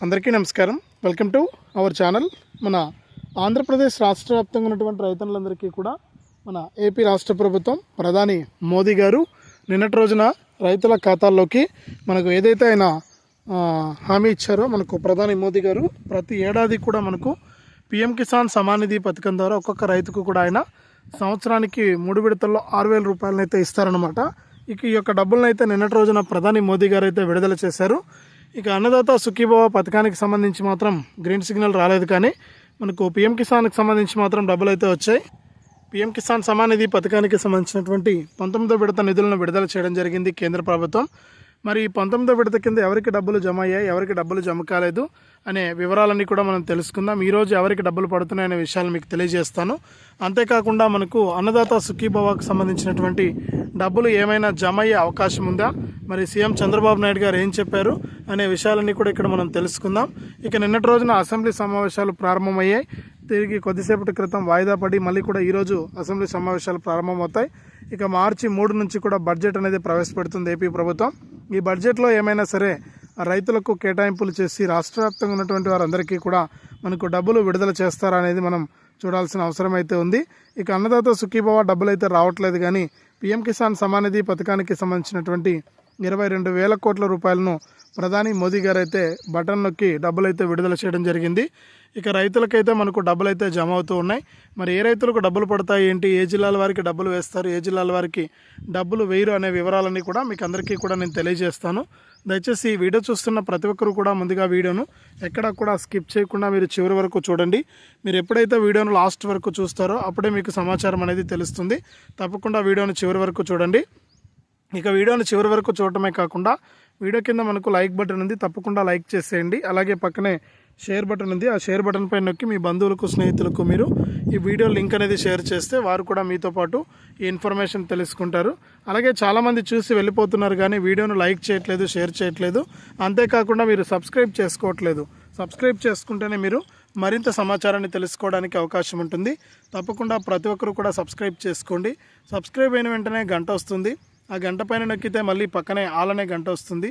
అందరికీ నమస్కారం. Welcome to our channel మన ఆంధ్రప్రదేశ్ రాష్ట్ర వ్యాప్తంగా ఉన్నటువంటి రైతులందరికీ కూడా మన ఏపీ రాష్ట్ర ప్రభుత్వం ప్రధాని మోదీ గారు నిన్నటి రోజున రైతుల ఖాతాల్లోకి మనకు ఏదైతే ఆయన హామీ ఇచ్చారో మనకు ప్రధాని మోదీ గారు ప్రతి ఏడాది కూడా మనకు పిఎం కిసాన్ సమాన్ నిధి పథకం ద్వారా ఒక్కొక్క రైతుకు కూడా ఆయన సంవత్సరానికి మూడు విడతల్లో ఆరు వేల రూపాయలనైతే ఇస్తారనమాట ఇక ఈ యొక్క డబ్బులను అయితే నిన్నటి రోజున ప్రధాని మోదీ గారు అయితే విడుదల చేశారు. ఇక అన్నదాత సుఖీభవ పథకానికి సంబంధించి మాత్రం గ్రీన్ సిగ్నల్ రాలేదు కానీ మనకు పిఎం కిసాన్కి సంబంధించి మాత్రం డబ్బులు అయితే వచ్చాయి. పిఎం కిసాన్ సమానిధి పథకానికి సంబంధించినటువంటి పంతొమ్మిదో విడత నిధులను విడుదల చేయడం జరిగింది కేంద్ర ప్రభుత్వం. మరి ఈ పంతొమ్మిదో విడత కింద ఎవరికి డబ్బులు జమ అయ్యాయి ఎవరికి డబ్బులు జమ కాలేదు అనే వివరాలన్నీ కూడా మనం తెలుసుకుందాం. ఈరోజు ఎవరికి డబ్బులు పడుతున్నాయనే విషయాలు మీకు తెలియజేస్తాను. అంతేకాకుండా మనకు అన్నదాత సుఖీభవాకు సంబంధించినటువంటి డబ్బులు ఏమైనా జమ అయ్యే అవకాశం ఉందా? మరి సీఎం చంద్రబాబు నాయుడు గారు ఏం చెప్పారు అనే విషయాలన్నీ కూడా ఇక్కడ మనం తెలుసుకుందాం. ఇక నిన్నటి రోజున అసెంబ్లీ సమావేశాలు ప్రారంభమయ్యాయి. తిరిగి కొద్దిసేపటి క్రితం వాయిదా పడి మళ్ళీ కూడా ఈరోజు అసెంబ్లీ సమావేశాలు ప్రారంభమవుతాయి. ఇక మార్చి మూడు నుంచి కూడా బడ్జెట్ అనేది ప్రవేశపెడుతుంది ఏపీ ప్రభుత్వం. ఈ బడ్జెట్లో ఏమైనా సరే రైతులకు కేటాయింపులు చేసి రాష్ట్ర వ్యాప్తంగా ఉన్నటువంటి వారందరికీ కూడా మనకు డబ్బులు విడుదల చేస్తారా అనేది మనం చూడాల్సిన అవసరం అయితే ఉంది. ఇక అన్నదాత సుఖీభవ డబ్బులు అయితే రావట్లేదు కానీ పిఎం కిసాన్ సమానిధి పథకానికి సంబంధించినటువంటి ఇరవై రెండు వేల కోట్ల రూపాయలను ప్రధాని మోదీ గారు అయితే బటన్ నొక్కి డబ్బులైతే విడుదల చేయడం జరిగింది. ఇక రైతులకైతే మనకు డబ్బులు అయితే జమ అవుతూ ఉన్నాయి. మరి ఏ రైతులకు డబ్బులు పడతాయి ఏంటి? ఏ జిల్లాల వారికి డబ్బులు వేస్తారు? ఏ జిల్లాల వారికి డబ్బులు వేయరు అనే వివరాలన్నీ కూడా మీకు అందరికీ కూడా నేను తెలియజేస్తాను. దయచేసి ఈ వీడియో చూస్తున్న ప్రతి ఒక్కరు కూడా ముందుగా వీడియోను ఎక్కడ కూడా స్కిప్ చేయకుండా మీరు చివరి వరకు చూడండి. మీరు ఎప్పుడైతే వీడియోను లాస్ట్ వరకు చూస్తారో అప్పుడే మీకు సమాచారం అనేది తెలుస్తుంది. తప్పకుండా వీడియోను చివరి వరకు చూడండి. ఇక వీడియోను చివరి వరకు చూడటమే కాకుండా వీడియో కింద మనకు లైక్ బటన్ ఉంది. తప్పకుండా లైక్ చేసేయండి. అలాగే పక్కనే షేర్ బటన్ ఉంది. ఆ షేర్ బటన్ పైన నొక్కి మీ బంధువులకు స్నేహితులకు మీరు ఈ వీడియో లింక్ అనేది షేర్ చేస్తే వారు కూడా మీతో పాటు ఈ ఇన్ఫర్మేషన్ తెలుసుకుంటారు. అలాగే చాలామంది చూసి వెళ్ళిపోతున్నారు కానీ వీడియోను లైక్ చేయట్లేదు షేర్ చేయట్లేదు. అంతేకాకుండా మీరు సబ్స్క్రైబ్ చేసుకోవట్లేదు. సబ్స్క్రైబ్ చేసుకుంటేనే మీరు మరింత సమాచారాన్ని తెలుసుకోవడానికి అవకాశం ఉంటుంది. తప్పకుండా ప్రతి ఒక్కరు కూడా సబ్స్క్రైబ్ చేసుకోండి. సబ్స్క్రైబ్ అయిన వెంటనే గంట వస్తుంది. ఆ గంట పైన నొక్కితే మళ్ళీ పక్కనే ఆల్ అనే గంట వస్తుంది.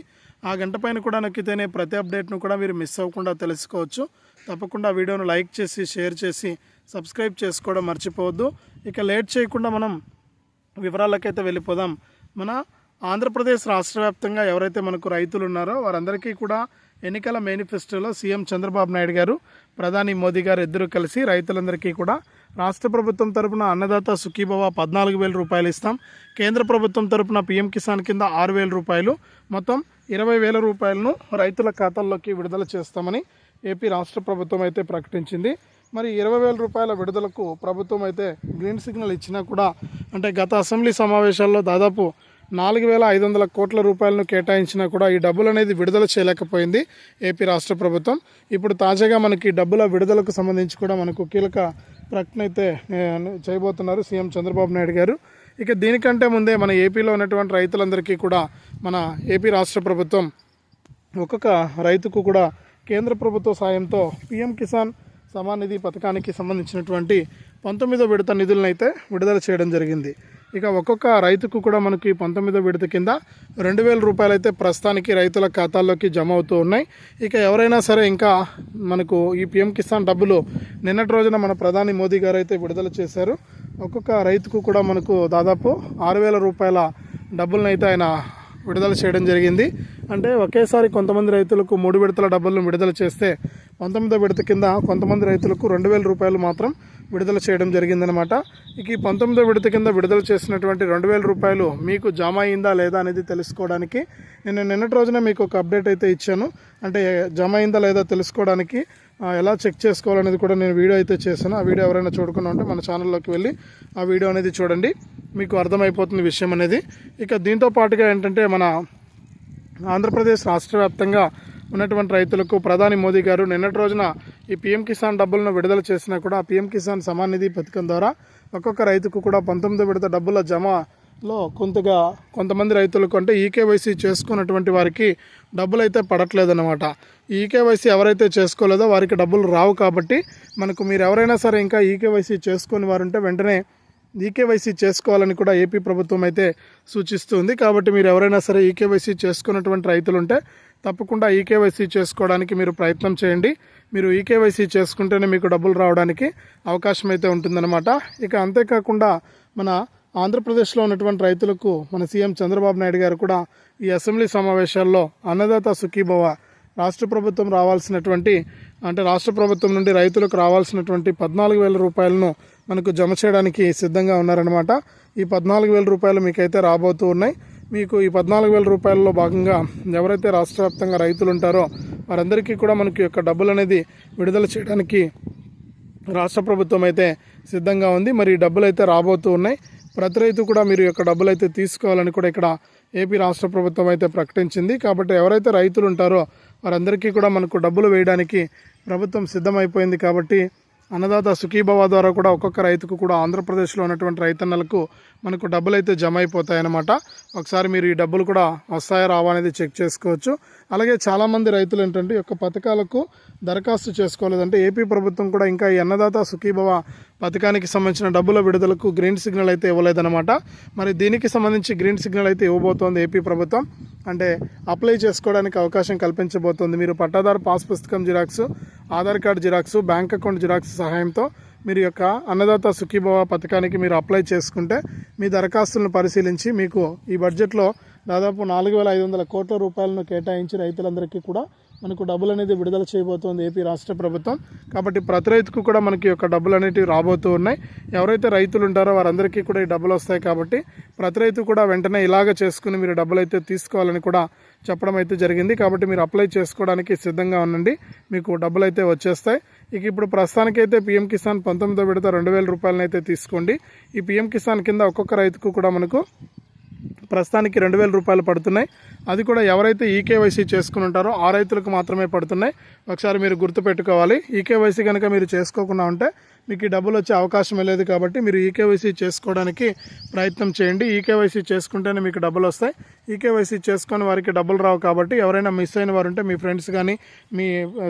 ఆ గంట పైన కూడా నొక్కితేనే ప్రతి అప్డేట్ను కూడా మీరు మిస్ అవ్వకుండా తెలుసుకోవచ్చు. తప్పకుండా వీడియోను లైక్ చేసి షేర్ చేసి సబ్స్క్రైబ్ చేసుకోవడం మర్చిపోవద్దు. ఇక లేట్ చేయకుండా మనం వివరాలకైతే వెళ్ళిపోదాం. మన ఆంధ్రప్రదేశ్ రాష్ట్ర వ్యాప్తంగా ఎవరైతే మనకు రైతులు ఉన్నారో వారందరికీ కూడా ఎన్నికల మేనిఫెస్టోలో సీఎం చంద్రబాబు నాయుడు గారు ప్రధాని మోదీ గారు ఇద్దరు కలిసి రైతులందరికీ కూడా రాష్ట్ర ప్రభుత్వం తరపున అన్నదాత సుఖీభవ పద్నాలుగు వేల రూపాయలు ఇస్తాం. కేంద్ర ప్రభుత్వం తరపున పీఎం కిసాన్ కింద ఆరు వేల రూపాయలు. మొత్తం ఇరవై వేల రూపాయలను రైతుల ఖాతాల్లోకి విడుదల చేస్తామని ఏపీ రాష్ట్ర ప్రభుత్వం అయితే ప్రకటించింది. మరి ఇరవై వేల రూపాయల విడుదలకు ప్రభుత్వం అయితే గ్రీన్ సిగ్నల్ ఇచ్చినా కూడా అంటే గత అసెంబ్లీ సమావేశాల్లో దాదాపు నాలుగు వేల ఐదు వందల కోట్ల రూపాయలను కేటాయించినా కూడా ఈ డబ్బులు అనేది విడుదల చేయలేకపోయింది ఏపీ రాష్ట్ర ప్రభుత్వం. ఇప్పుడు తాజాగా మనకి డబ్బుల విడుదలకు సంబంధించి కూడా మనకు కీలక ప్రకటన అయితే చేయబోతున్నారు సీఎం చంద్రబాబు నాయుడు గారు. ఇక దీనికంటే ముందే మన ఏపీలో ఉన్నటువంటి రైతులందరికీ కూడా మన ఏపీ రాష్ట్ర ప్రభుత్వం ఒక్కొక్క రైతుకు కూడా కేంద్ర ప్రభుత్వ సాయంతో పిఎం కిసాన్ సమాన్ నిధి పథకానికి సంబంధించినటువంటి పంతొమ్మిదో విడత నిధులను అయితే విడుదల చేయడం జరిగింది. ఇక ఒక్కొక్క రైతుకు కూడా మనకి పంతొమ్మిదో విడత కింద రెండు వేల రూపాయలు అయితే ప్రస్తుతానికి రైతుల ఖాతాల్లోకి జమ అవుతూ ఉన్నాయి. ఇక ఎవరైనా సరే ఇంకా మనకు ఈ పిఎం కిసాన్ డబ్బులు నిన్నటి రోజున మన ప్రధాని మోదీ గారు అయితే విడుదల చేశారు. ఒక్కొక్క రైతుకు కూడా మనకు దాదాపు ఆరు వేల రూపాయల డబ్బులను అయితే ఆయన విడుదల చేయడం జరిగింది. అంటే ఒకేసారి కొంతమంది రైతులకు మూడు విడతల డబ్బులను విడుదల చేస్తే పంతొమ్మిదో విడత కింద కొంతమంది రైతులకు రెండు వేల రూపాయలు మాత్రం విడుదల చేయడం జరిగిందనమాట ఇక ఈ పంతొమ్మిదో విడత కింద విడుదల చేసినటువంటి రెండు వేల రూపాయలు మీకు జమ అయిందా లేదా అనేది తెలుసుకోవడానికి నేను నిన్నటి రోజున మీకు ఒక అప్డేట్ అయితే ఇచ్చాను. అంటే జమ అయిందా లేదా తెలుసుకోవడానికి ఎలా చెక్ చేసుకోవాలనేది కూడా నేను వీడియో అయితే చేశాను. ఆ వీడియో ఎవరైనా చూడకుండా ఉంటే మన ఛానల్లోకి వెళ్ళి ఆ వీడియో అనేది చూడండి. మీకు అర్థమైపోతుంది విషయం అనేది. ఇక దీంతో పాటుగా ఏంటంటే మన ఆంధ్రప్రదేశ్ రాష్ట్ర వ్యాప్తంగా ఉన్నటువంటి రైతులకు ప్రధాని మోదీ గారు నిన్నటి రోజున ఈ పీఎం కిసాన్ డబ్బులను విడుదల చేసినా కూడా పీఎం కిసాన్ సమాన్ నిధి పథకం ద్వారా ఒక్కొక్క రైతుకు కూడా పంతొమ్మిది విడత డబ్బుల జమలో కొంతగా కొంతమంది రైతులకు అంటే ఈకేవైసీ చేసుకున్నటువంటి వారికి డబ్బులు అయితే పడట్లేదన్నమాట. ఈ ఈకేవైసీ ఎవరైతే చేసుకోలేదో వారికి డబ్బులు రావు కాబట్టి మనకు మీరు ఎవరైనా సరే ఇంకా ఈకేవైసీ చేసుకుని వారు ఉంటే వెంటనే ఈకేవైసీ చేసుకోవాలని కూడా ఏపీ ప్రభుత్వం అయితే సూచిస్తుంది. కాబట్టి మీరు ఎవరైనా సరే ఈకేవైసీ చేసుకున్నటువంటి రైతులు ఉంటే తప్పకుండా ఈకేవైసీ చేసుకోవడానికి మీరు ప్రయత్నం చేయండి. మీరు ఈకేవైసీ చేసుకుంటేనే మీకు డబ్బులు రావడానికి అవకాశం అయితే ఉంటుందన్నమాట. ఇక అంతేకాకుండా మన ఆంధ్రప్రదేశ్లో ఉన్నటువంటి రైతులకు మన సీఎం చంద్రబాబు నాయుడు గారు కూడా ఈ అసెంబ్లీ సమావేశాల్లో అన్నదాత సుఖీభవ రాష్ట్ర ప్రభుత్వం రావాల్సినటువంటి అంటే రాష్ట్ర ప్రభుత్వం నుండి రైతులకు రావాల్సినటువంటి పద్నాలుగు వేల రూపాయలను మనకు జమ చేయడానికి సిద్ధంగా ఉన్నారనమాట ఈ పద్నాలుగు వేల రూపాయలు మీకైతే రాబోతూ ఉన్నాయి. మీకు ఈ పద్నాలుగు వేల రూపాయలలో భాగంగా ఎవరైతే రాష్ట్ర వ్యాప్తంగా రైతులు ఉంటారో వారందరికీ కూడా మనకి యొక్క డబ్బులు అనేది విడుదల చేయడానికి రాష్ట్ర ప్రభుత్వం అయితే సిద్ధంగా ఉంది. మరి ఈ డబ్బులు అయితే రాబోతూ ఉన్నాయి. ప్రతి రైతు కూడా మీరు యొక్క డబ్బులు అయితే తీసుకోవాలని కూడా ఇక్కడ ఏపీ రాష్ట్ర ప్రభుత్వం అయితే ప్రకటించింది. కాబట్టి ఎవరైతే రైతులు ఉంటారో వారందరికీ కూడా మనకు డబ్బులు వేయడానికి ప్రభుత్వం సిద్ధమైపోయింది. కాబట్టి అన్నదాత సుఖీభవ ద్వారా కూడా ఒక్కొక్క రైతుకు కూడా ఆంధ్రప్రదేశ్లో ఉన్నటువంటి రైతన్నలకు మనకు డబ్బులు అయితే జమ అయిపోతాయన్నమాట ఒకసారి మీరు ఈ డబ్బులు కూడా వస్తాయా రావా అనేది చెక్ చేసుకోవచ్చు. అలాగే చాలామంది రైతులు ఏంటంటే ఈ యొక్క పథకాలకు దరఖాస్తు చేసుకోలేదంటే ఏపీ ప్రభుత్వం కూడా ఇంకా ఈ అన్నదాత సుఖీభవ పథకానికి సంబంధించిన డబ్బుల విడుదలకు గ్రీన్ సిగ్నల్ అయితే ఇవ్వలేదన్నమాట. మరి దీనికి సంబంధించి గ్రీన్ సిగ్నల్ అయితే ఇవ్వబోతోంది ఏపీ ప్రభుత్వం. అంటే అప్లై చేసుకోవడానికి అవకాశం కల్పించబోతోంది. మీరు పట్టాదారు పాస్ పుస్తకం xerox Aadhaar card xerox bank account xerox సహాయంతో మీరు యొక్క అన్నదాత సుఖీభవ పథకానికి మీరు అప్లై చేసుకుంటే మీ దరఖాస్తులను పరిశీలించి మీకు ఈ బడ్జెట్లో దాదాపు నాలుగు వేల ఐదు వందల కోట్ల రూపాయలను కేటాయించి రైతులందరికీ కూడా మనకు డబ్బులు అనేది విడుదల చేయబోతోంది ఏపీ రాష్ట్ర ప్రభుత్వం. కాబట్టి ప్రతి రైతుకు కూడా మనకి యొక్క డబ్బులు అనేటివి రాబోతూ ఉన్నాయి. ఎవరైతే రైతులు ఉంటారో వారందరికీ కూడా ఈ డబ్బులు వస్తాయి కాబట్టి ప్రతి రైతు కూడా వెంటనే ఇలాగ చేసుకుని మీరు డబ్బులు అయితే తీసుకోవాలని కూడా చెప్పడం అయితే జరిగింది. కాబట్టి మీరు అప్లై చేసుకోవడానికి సిద్ధంగా ఉండండి. మీకు డబ్బులు అయితే వచ్చేస్తాయి. ఇక ఇప్పుడు ప్రస్తుతానికైతే పీఎం కిసాన్ పంతొమ్మిదో విడత రెండు వేల రూపాయలను అయితే తీసుకోండి. ఈ పీఎం కిసాన్ కింద ఒక్కొక్క రైతుకు కూడా మనకు ప్రస్తుతానికి రెండు వేల రూపాయలు పడుతున్నాయి. అది కూడా ఎవరైతే ఈకేవైసీ చేసుకుని ఉంటారో ఆ రైతులకు మాత్రమే పడుతున్నాయి. ఒకసారి మీరు గుర్తుపెట్టుకోవాలి. ఈకేవైసీ కనుక మీరు చేసుకోకుండా ఉంటే మీకు ఈ డబ్బులు వచ్చే అవకాశం లేదు కాబట్టి మీరు ఈకేవైసీ చేసుకోవడానికి ప్రయత్నం చేయండి. ఈకేవైసీ చేసుకుంటేనే మీకు డబ్బులు వస్తాయి. ఈకేవైసీ చేసుకొని వారికి డబ్బులు రావు కాబట్టి ఎవరైనా మిస్ అయిన వారు ఉంటే మీ ఫ్రెండ్స్ కానీ మీ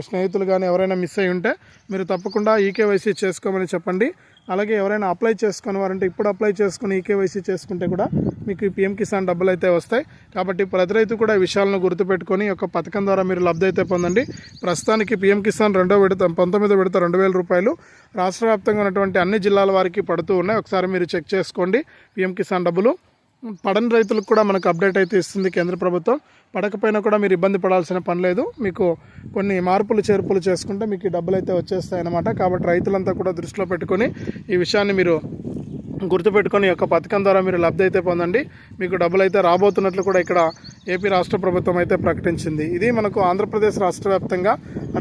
స్నేహితులు కానీ ఎవరైనా మిస్ అయి ఉంటే మీరు తప్పకుండా ఈకేవైసీ చేసుకోమని చెప్పండి. అలాగే ఎవరైనా అప్లై చేసుకుని వారంటే ఇప్పుడు అప్లై చేసుకుని ఈకేవైసీ చేసుకుంటే కూడా మీకు పిఎం పీఎం కిసాన్ డబ్బులు అయితే వస్తాయి. కాబట్టి ప్రతి రైతు కూడా ఈ విషయాలను గుర్తుపెట్టుకొని ఒక పథకం ద్వారా మీరు లబ్ధి అయితే పొందండి. ప్రస్తుతానికి పీఎం కిసాన్ రెండో విడత పంతొమ్మిదో విడత రెండు వేల రూపాయలు రాష్ట్ర వ్యాప్తంగా ఉన్నటువంటి అన్ని జిల్లాల వారికి పడుతూ ఉన్నాయి. ఒకసారి మీరు చెక్ చేసుకోండి. పిఎం కిసాన్ డబ్బులు పడని రైతులకు కూడా మనకు అప్డేట్ అయితే ఇస్తుంది కేంద్ర ప్రభుత్వం. పడకపోయినా కూడా మీరు ఇబ్బంది పడాల్సిన పని లేదు. మీకు కొన్ని మార్పులు చేర్పులు చేసుకుంటే మీకు ఈ డబ్బులు అయితే వచ్చేస్తాయి అన్నమాట కాబట్టి రైతులంతా కూడా దృష్టిలో పెట్టుకొని ఈ విషయాన్ని మీరు గుర్తుపెట్టుకొని యొక్క పథకం ద్వారా మీరు లబ్ధి అయితే పొందండి. మీకు డబ్బులు అయితే రాబోతున్నట్లు కూడా ఇక్కడ ఏపీ రాష్ట్ర ప్రభుత్వం అయితే ప్రకటించింది. ఇది మనకు ఆంధ్రప్రదేశ్ రాష్ట్ర వ్యాప్తంగా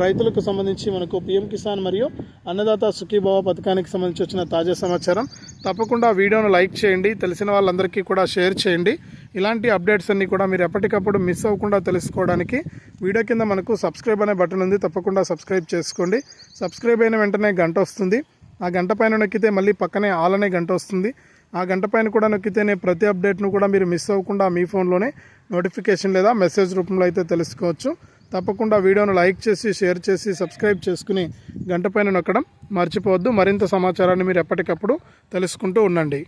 రైతులకు సంబంధించి మనకు పీఎం కిసాన్ మరియు అన్నదాత సుఖీభావ పథకానికి సంబంధించి వచ్చిన తాజా సమాచారం. తప్పకుండా వీడియోను లైక్ చేయండి. తెలిసిన వాళ్ళందరికీ కూడా షేర్ చేయండి. ఇలాంటి అప్డేట్స్ అన్నీ కూడా మీరు ఎప్పటికప్పుడు మిస్ అవ్వకుండా తెలుసుకోవడానికి వీడియో కింద మనకు సబ్స్క్రైబ్ అనే బటన్ ఉంది. తప్పకుండా సబ్స్క్రైబ్ చేసుకోండి. సబ్స్క్రైబ్ అయిన వెంటనే గంట వస్తుంది. ఆ గంట పైన నొక్కితే మళ్ళీ పక్కనే ఆల్ అనే గంట వస్తుంది. ఆ గంట పైన కూడా నొక్కితేనే ప్రతి అప్డేట్ను కూడా మీరు మిస్ అవ్వకుండా మీ ఫోన్లోనే నోటిఫికేషన్ లేదా మెసేజ్ రూపంలో అయితే తెలుసుకోవచ్చు. తప్పకుండా వీడియోను లైక్ చేసి షేర్ చేసి సబ్స్క్రైబ్ చేసుకుని గంట పైన నొక్కడం మర్చిపోవద్దు. మరింత సమాచారాన్ని మీరు ఎప్పటికప్పుడు తెలుసుకుంటూ ఉండండి.